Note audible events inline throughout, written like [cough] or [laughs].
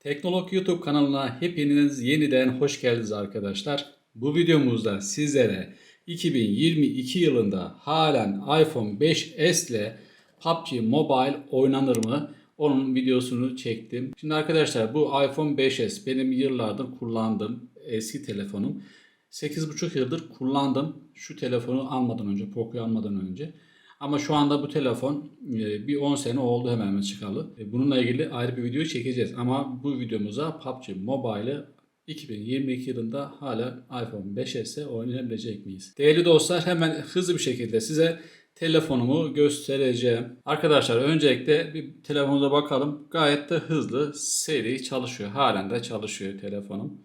Teknolog YouTube kanalına hepiniz yeniden hoş geldiniz arkadaşlar. Bu videomuzda sizlere 2022 yılında halen iPhone 5s ile PUBG Mobile oynanır mı? Onun videosunu çektim. Şimdi arkadaşlar bu iPhone 5s benim yıllardır kullandığım eski telefonum. 8,5 yıldır kullandım. Şu telefonu almadan önce, Poco'yu almadan önce. Ama şu anda bu telefon e, bir 10 sene oldu hemen hemen çıkalı. E, Bununla ilgili ayrı bir video çekeceğiz. Ama bu videomuza PUBG Mobile'ı 2022 yılında hala iPhone 5s'e oynayabilecek miyiz? Değerli dostlar hemen hızlı bir şekilde size telefonumu göstereceğim. Arkadaşlar öncelikle bir telefonunuza bakalım. Gayet de hızlı, seri çalışıyor. Halen de çalışıyor telefonum.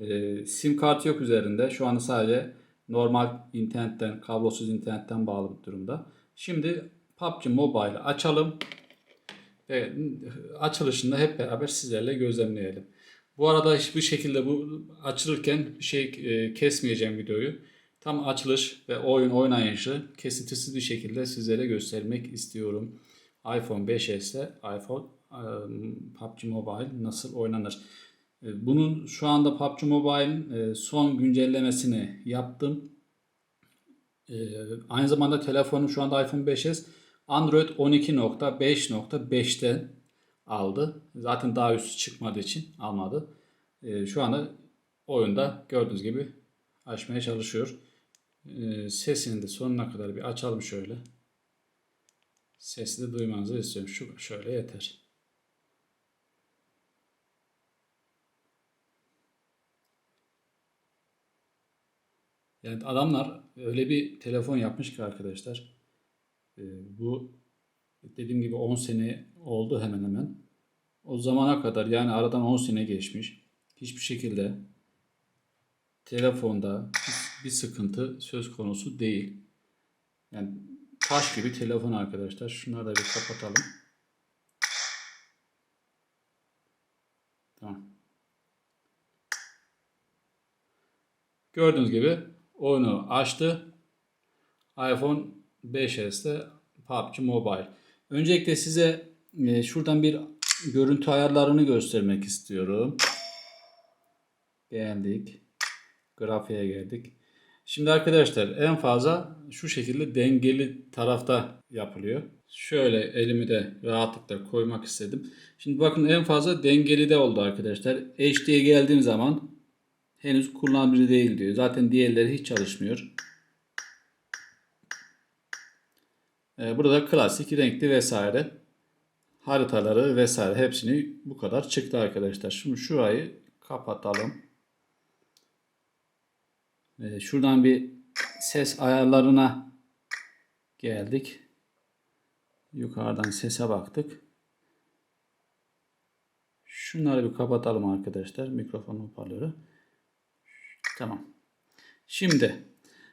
Ee, sim kartı yok üzerinde. Şu anda sadece normal internetten, kablosuz internetten bağlı bir durumda. Şimdi PUBG Mobile'ı açalım. Ve açılışında hep beraber sizlerle gözlemleyelim. Bu arada hiçbir şekilde bu açılırken bir şey e, kesmeyeceğim videoyu. Tam açılış ve oyun oynayışı kesintisiz bir şekilde sizlere göstermek istiyorum. iPhone 5s ile iPhone e, PUBG Mobile nasıl oynanır? E, Bunun şu anda PUBG Mobile'in e, son güncellemesini yaptım. E, Aynı zamanda telefonum şu anda iPhone 5s Android 12.5.5'ten aldı. Zaten daha üstü çıkmadığı için almadı. Şu anda oyunda gördüğünüz gibi açmaya çalışıyor. Sesini de sonuna kadar bir açalım şöyle. Sesi de duymanızı istiyorum. Şu şöyle yeter. Yani adamlar öyle bir telefon yapmış ki arkadaşlar. e, bu dediğim gibi 10 sene oldu hemen hemen. O zamana kadar yani aradan 10 sene geçmiş. Hiçbir şekilde telefonda bir sıkıntı söz konusu değil. Yani taş gibi telefon arkadaşlar. Şunları da bir kapatalım. Tamam. Gördüğünüz gibi oyunu açtı. iPhone 5s'te PUBG Mobile. Öncelikle size e, şuradan bir görüntü ayarlarını göstermek istiyorum. Geldik. Grafiğe geldik. Şimdi arkadaşlar en fazla şu şekilde dengeli tarafta yapılıyor. Şöyle elimi de rahatlıkla koymak istedim. Şimdi bakın en fazla dengeli de oldu arkadaşlar. HD'ye geldiğim zaman henüz kullanılabilir değil diyor. Zaten diğerleri hiç çalışmıyor. Ee, burada klasik renkli vesaire haritaları vesaire hepsini bu kadar çıktı arkadaşlar. Şimdi şurayı kapatalım. Ee, şuradan bir ses ayarlarına geldik. Yukarıdan sese baktık. Şunları bir kapatalım arkadaşlar. Mikrofon hoparlörü. Tamam. Şimdi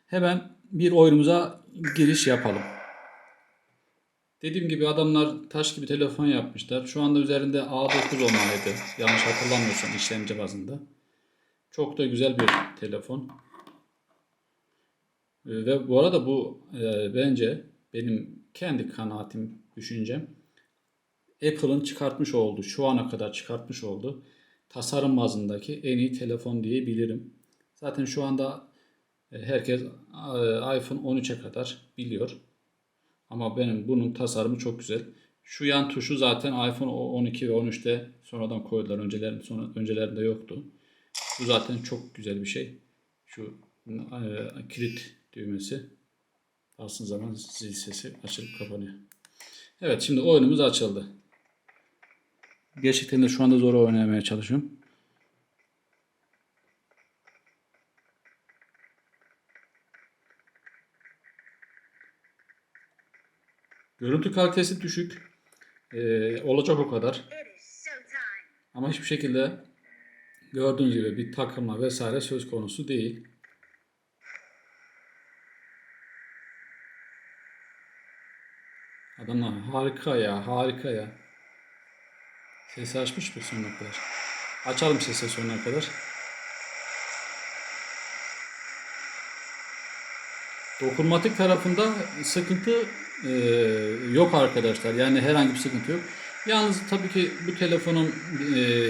hemen bir oyunumuza giriş yapalım. Dediğim gibi adamlar taş gibi telefon yapmışlar. Şu anda üzerinde A9 olmalıydı. Yanlış hatırlamıyorsam işlemci bazında. Çok da güzel bir telefon. Ee, Ve bu arada bu e, bence benim kendi kanaatim, düşüncem. Apple'ın çıkartmış olduğu, şu ana kadar çıkartmış olduğu tasarım bazındaki en iyi telefon diyebilirim. Zaten şu anda e, herkes e, iPhone 13'e kadar biliyor. Ama benim bunun tasarımı çok güzel. Şu yan tuşu zaten iPhone 12 ve 13'te sonradan koydular. Önceler, sonra, öncelerinde yoktu. Bu zaten çok güzel bir şey. Şu e, kilit düğmesi. Bastığın zaman zil sesi açılıp kapanıyor. Evet şimdi oyunumuz açıldı. Gerçekten de şu anda zor oynamaya çalışıyorum. Görüntü kalitesi düşük. Ee, olacak o kadar. Ama hiçbir şekilde gördüğünüz gibi bir takılma vesaire söz konusu değil. Adamlar harika ya harika ya. Sesi açmış mı sonuna kadar? Açalım sesi sonuna kadar. Dokunmatik tarafında sıkıntı e, yok arkadaşlar. Yani herhangi bir sıkıntı yok. Yalnız tabii ki bu telefonun e,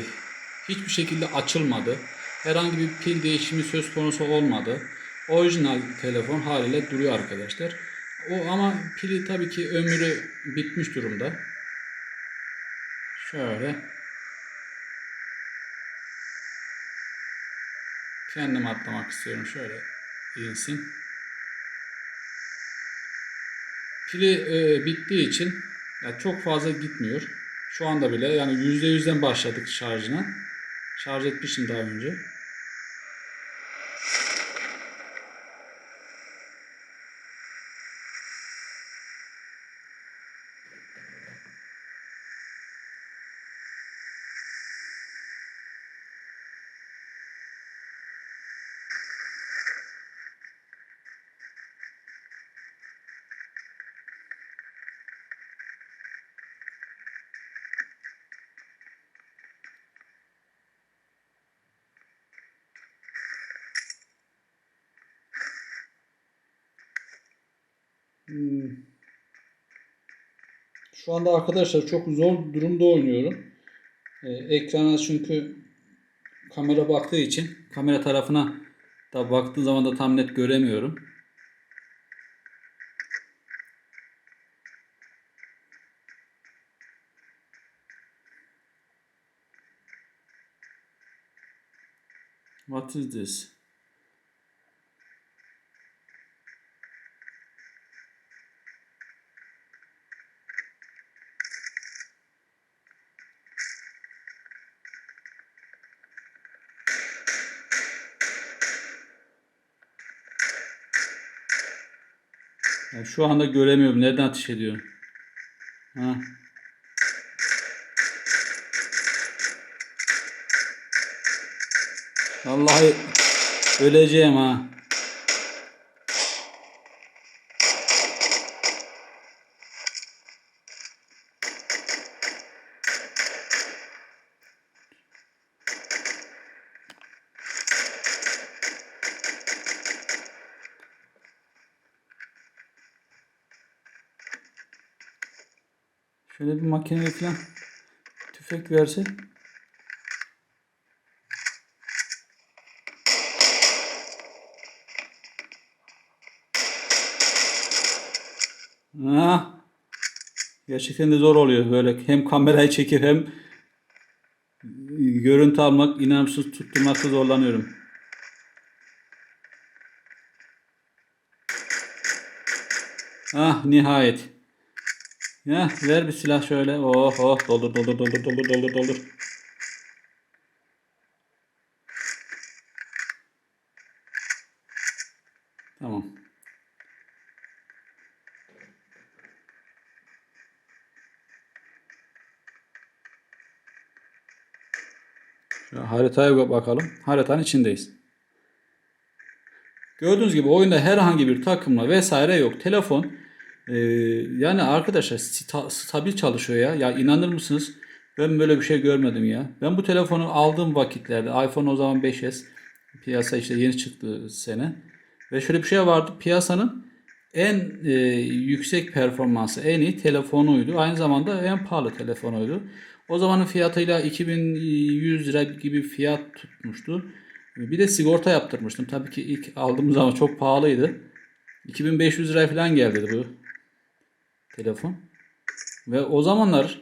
hiçbir şekilde açılmadı. Herhangi bir pil değişimi söz konusu olmadı. Orijinal telefon haliyle duruyor arkadaşlar. O ama pili tabii ki ömrü bitmiş durumda. Şöyle kendim atlamak istiyorum. Şöyle insin. Pili e, bittiği için ya çok fazla gitmiyor. Şu anda bile yani %100'den başladık şarjına. Şarj etmiştim daha önce. Şu anda arkadaşlar çok zor durumda oynuyorum. Ee, ekrana çünkü kamera baktığı için kamera tarafına da baktığım zaman da tam net göremiyorum. What is this? Ya şu anda göremiyorum. Nereden ateş ediyor? Ha. Vallahi öleceğim ha. Şöyle bir makineye falan tüfek verse. Ha. Gerçekten de zor oluyor böyle hem kamerayı çekip hem görüntü almak inanımsız tutturmakta zorlanıyorum. Ah nihayet. Ya ver bir silah şöyle. Oh oh doldur doldur doldur doldur doldur doldur. Tamam. Şu haritaya bakalım. Haritanın içindeyiz. Gördüğünüz gibi oyunda herhangi bir takımla vesaire yok. Telefon ee, yani arkadaşlar sta- stabil çalışıyor ya. Ya inanır mısınız? Ben böyle bir şey görmedim ya. Ben bu telefonu aldığım vakitlerde iPhone o zaman 5S piyasa işte yeni çıktığı sene ve şöyle bir şey vardı. Piyasanın en e, yüksek performansı, en iyi telefonuydu. Aynı zamanda en pahalı telefonuydu. O zamanın fiyatıyla 2100 lira gibi fiyat tutmuştu. Bir de sigorta yaptırmıştım. Tabii ki ilk aldığım zaman çok pahalıydı. 2500 lira falan geldi bu telefon. Ve o zamanlar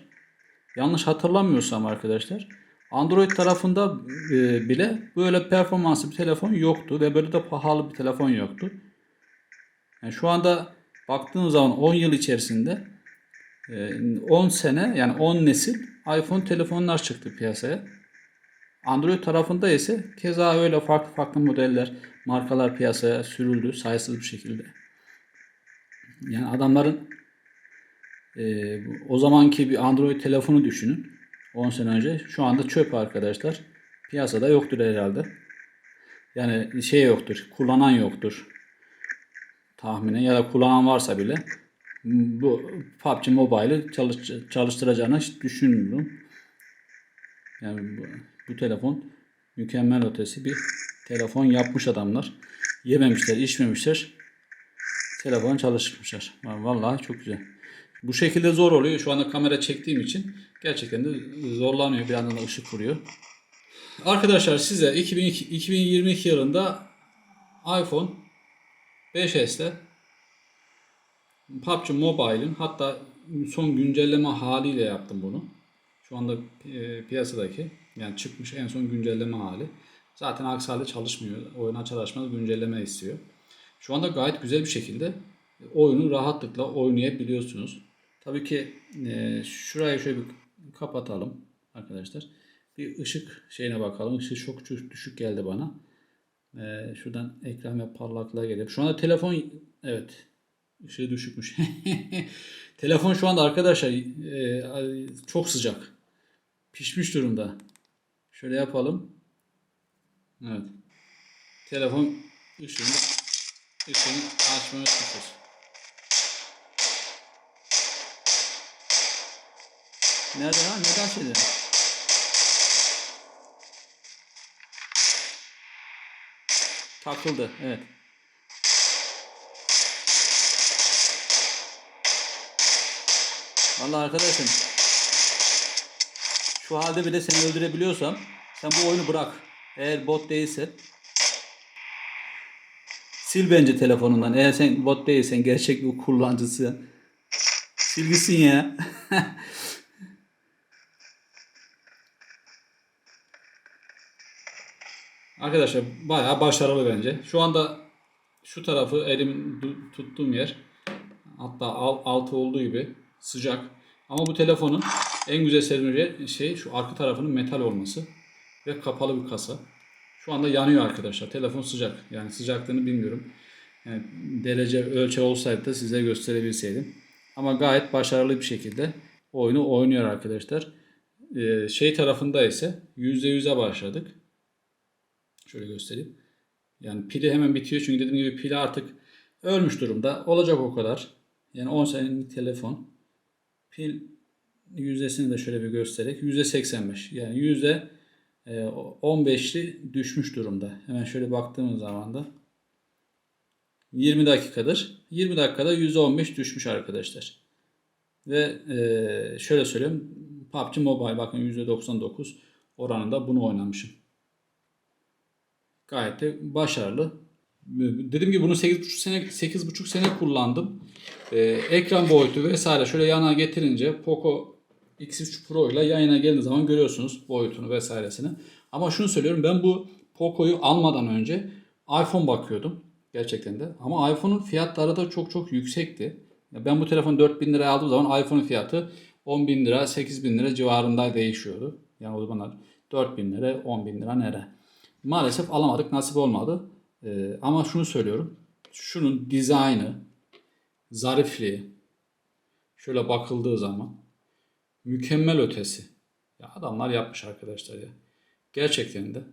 yanlış hatırlamıyorsam arkadaşlar Android tarafında e, bile böyle performanslı bir telefon yoktu ve böyle de pahalı bir telefon yoktu. Yani şu anda baktığınız zaman 10 yıl içerisinde e, 10 sene yani 10 nesil iPhone telefonlar çıktı piyasaya. Android tarafında ise keza öyle farklı farklı modeller, markalar piyasaya sürüldü sayısız bir şekilde. Yani adamların e, o zamanki bir Android telefonu düşünün. 10 sene önce. Şu anda çöp arkadaşlar. Piyasada yoktur herhalde. Yani şey yoktur. Kullanan yoktur. Tahminen ya da kullanan varsa bile bu PUBG Mobile'ı çalış, çalıştıracağını hiç düşünmüyorum. Yani bu, bu telefon mükemmel ötesi bir telefon yapmış adamlar. Yememişler, içmemişler. Telefon çalışmışlar. Vallahi çok güzel. Bu şekilde zor oluyor. Şu anda kamera çektiğim için gerçekten de zorlanıyor. Bir yandan da ışık vuruyor. Arkadaşlar size 2002, 2022 yılında iPhone 5s'te PUBG Mobile'in hatta son güncelleme haliyle yaptım bunu. Şu anda e, piyasadaki yani çıkmış en son güncelleme hali. Zaten aksi çalışmıyor. Oyun açar açmaz güncelleme istiyor. Şu anda gayet güzel bir şekilde oyunu rahatlıkla oynayabiliyorsunuz. Tabii ki e, şurayı şöyle bir kapatalım arkadaşlar. Bir ışık şeyine bakalım. Işık çok düşük geldi bana. E, şuradan ekran ve parlaklığa gelelim. Şu anda telefon evet ışığı düşükmüş. [laughs] telefon şu anda arkadaşlar e, çok sıcak. Pişmiş durumda. Şöyle yapalım. Evet. Telefon ışığını ışığını açmayı unutmuşuz. Nerede ha? Neden şeyde? Takıldı. Evet. Vallahi arkadaşım şu halde bile seni öldürebiliyorsam sen bu oyunu bırak. Eğer bot değilse sil bence telefonundan. Eğer sen bot değilsen gerçek bir kullanıcısı. Sil gitsin ya. [laughs] Arkadaşlar bayağı başarılı bence. Şu anda şu tarafı elim tuttuğum yer hatta al- altı olduğu gibi sıcak. Ama bu telefonun en güzel sevdiğim şey şu arka tarafının metal olması ve kapalı bir kasa. Şu anda yanıyor arkadaşlar. Telefon sıcak. Yani sıcaklığını bilmiyorum. Yani derece ölçer olsaydı da size gösterebilseydim. Ama gayet başarılı bir şekilde oyunu oynuyor arkadaşlar. Ee, şey tarafında ise %100'e başladık. Şöyle göstereyim. Yani pili hemen bitiyor çünkü dediğim gibi pili artık ölmüş durumda. Olacak o kadar. Yani 10 senelik telefon. Pil yüzdesini de şöyle bir göstererek. %85. Yani yüzde e, 15'li düşmüş durumda. Hemen şöyle baktığımız zaman da 20 dakikadır. 20 dakikada %15 düşmüş arkadaşlar. Ve e, şöyle söyleyeyim. PUBG Mobile bakın %99 oranında bunu oynamışım. Gayet de başarılı. Dediğim gibi bunu 8,5 sene 8,5 sene kullandım. Ee, ekran boyutu vesaire şöyle yana getirince Poco X3 Pro ile yan yana geldiği zaman görüyorsunuz boyutunu vesairesini. Ama şunu söylüyorum ben bu Poco'yu almadan önce iPhone bakıyordum gerçekten de. Ama iPhone'un fiyatları da çok çok yüksekti. Ben bu telefonu 4000 liraya aldığım zaman iPhone'un fiyatı 10 bin lira 8 bin lira civarında değişiyordu. Yani o zamanlar 4000 lira 10 bin lira nere? Maalesef alamadık nasip olmadı. Ee, ama şunu söylüyorum. Şunun dizaynı, zarifliği şöyle bakıldığı zaman mükemmel ötesi. Ya adamlar yapmış arkadaşlar ya. Gerçekten de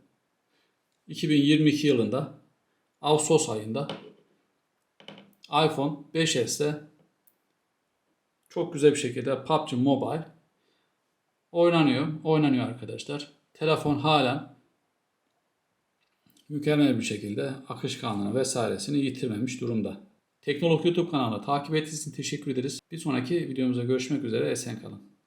2022 yılında Ağustos ayında iPhone 5s'te çok güzel bir şekilde PUBG Mobile oynanıyor. Oynanıyor arkadaşlar. Telefon halen mükemmel bir şekilde akışkanlığını vesairesini yitirmemiş durumda. Teknoloji YouTube kanalını takip ettiğiniz için teşekkür ederiz. Bir sonraki videomuzda görüşmek üzere. Esen kalın.